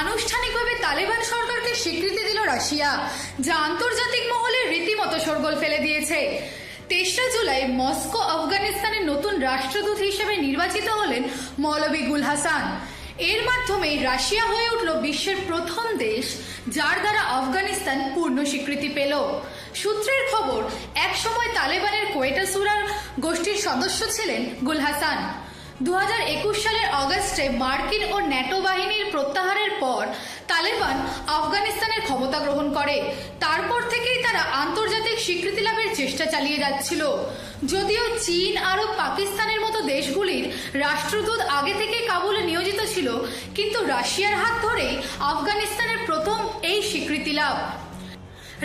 আনুষ্ঠানিকভাবে তালেবান সরকারকে স্বীকৃতি দিল রাশিয়া, যা আন্তর্জাতিক মহলে রীতিমতো সরগোল ফেলে দিয়েছে। তেসরা জুলাই মস্কো, আফগানিস্তানের নতুন রাষ্ট্রদূত হিসেবে নির্বাচিত হলেন মৌলবী গুল হাসান। এর মাধ্যমে রাশিয়া হয়ে উঠল বিশ্বের প্রথম দেশ, যার দ্বারা আফগানিস্তান পূর্ণ স্বীকৃতি পেল। সূত্রের খবর, একসময় তালেবানের কোয়েটাসুরার গোষ্ঠীর সদস্য ছিলেন গুল হাসান। দু হাজার একুশ সালের অগস্টে মার্কিন ও ন্যাটো বাহিনীর প্রত্যাহারের পর তালেবান আফগানিস্তানের ক্ষমতা গ্রহণ করে। তারপর থেকেই তারা আন্তর্জাতিক স্বীকৃতি লাভের চেষ্টা চালিয়ে যাচ্ছিল। যদিও চীন আরব পাকিস্তানের মতো দেশগুলির রাষ্ট্রদূত আগে থেকে কাবুলে নিয়োজিত ছিল, কিন্তু রাশিয়ার হাত ধরেই আফগানিস্তানের প্রথম এই স্বীকৃতি লাভ।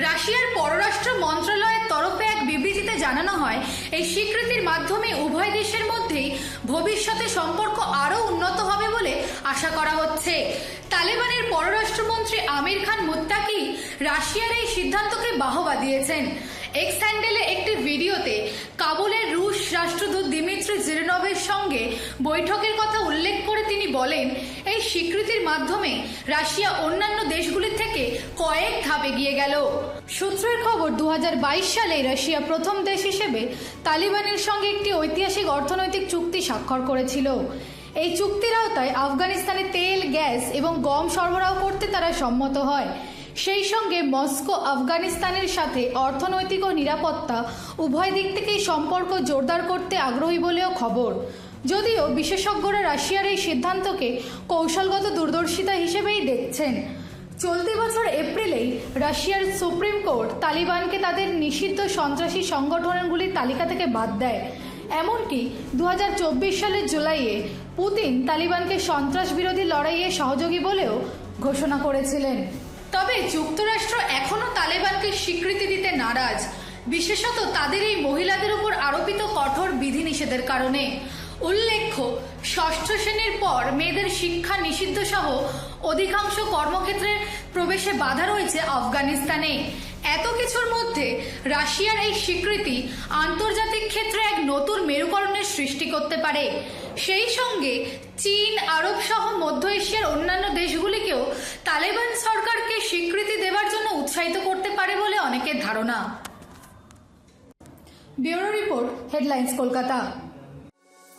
রাশিয়ার পররাষ্ট্র মন্ত্রণালয়ের তরফে এক বিবৃতিতে জানানো হয়, এই স্বীকৃতির মাধ্যমে উভয় ভবিষ্যতে সম্পর্ক আরও উন্নত হবে বলে আশা করা হচ্ছে। তালেবানের পররাষ্ট্রমন্ত্রী আমির খান মুত্তাকি রাশিয়ার এই সিদ্ধান্তকে বাহবা দিয়েছেন। এক্স হ্যান্ডেলে একটি ভিডিওতে কাবুলের রুশ রাষ্ট্রদূত দিমিত্রি জিরনভের সঙ্গে বৈঠকের কথা উল্লেখ করে তিনি বলেন, এই স্বীকৃতির মাধ্যমে রাশিয়া অন্যান্য দেশগুলির থেকে কয়েক ধাপ এগিয়ে গেল। সূত্রের খবর দু সালে রাশিয়া প্রথম দেশ হিসেবে তালিবানের সঙ্গে একটি ঐতিহাসিক অর্থনৈতিক চুক্তি স্বাক্ষর করেছিল। এই চুক্তির আওতায় আফগানিস্তানে তেল, গ্যাস এবং গম সরবরাহ করতে তারা সম্মত হয়। সেই সঙ্গে মস্কো আফগানিস্তানের সাথে অর্থনৈতিক ও নিরাপত্তা উভয় দিক থেকেই সম্পর্ক জোরদার করতে আগ্রহী বলেও খবর। যদিও বিশেষজ্ঞরা রাশিয়ার এই সিদ্ধান্তকে কৌশলগত দূরদর্শিতা হিসেবেই দেখছেন। চলতি বছর এপ্রিলেই রাশিয়ার সুপ্রিম কোর্ট তালিবানকে তাদের নিষিদ্ধ সন্ত্রাসী সংগঠনগুলির তালিকা থেকে বাদ দেয়। এমনকি দু হাজার চব্বিশ সালের জুলাইয়ে পুতিন তালিবানকে সন্ত্রাস বিরোধী লড়াইয়ে সহযোগী বলেও ঘোষণা করেছিলেন। তবে যুক্তরাষ্ট্র এখনও তালেবানকে স্বীকৃতি দিতে নারাজ। বিশেষত তাদের এই মহিলাদের উপর আরোপিত কঠোর বিধিনিষেধের কারণে। উল্লেখ্য, ষষ্ঠ শ্রেণির পর মেয়েদের শিক্ষা নিষিদ্ধ সহ অধিকাংশ কর্মক্ষেত্রে প্রবেশে বাধা রয়েছে আফগানিস্তানে। এত কিছুর মধ্যে রাশিয়ার এই স্বীকৃতি আন্তর্জাতিক ক্ষেত্রে এক নতুন মেরুকরণের সৃষ্টি করতে পারে। সেই সঙ্গে চীন, আরব সহ মধ্য এশিয়ার অন্যান্য দেশগুলিকেও তালেবান সরকারকে স্বীকৃতি দেওয়ার জন্য উৎসাহিত করতে পারে বলে অনেকের ধারণা। Bureau report, headlines Kolkata.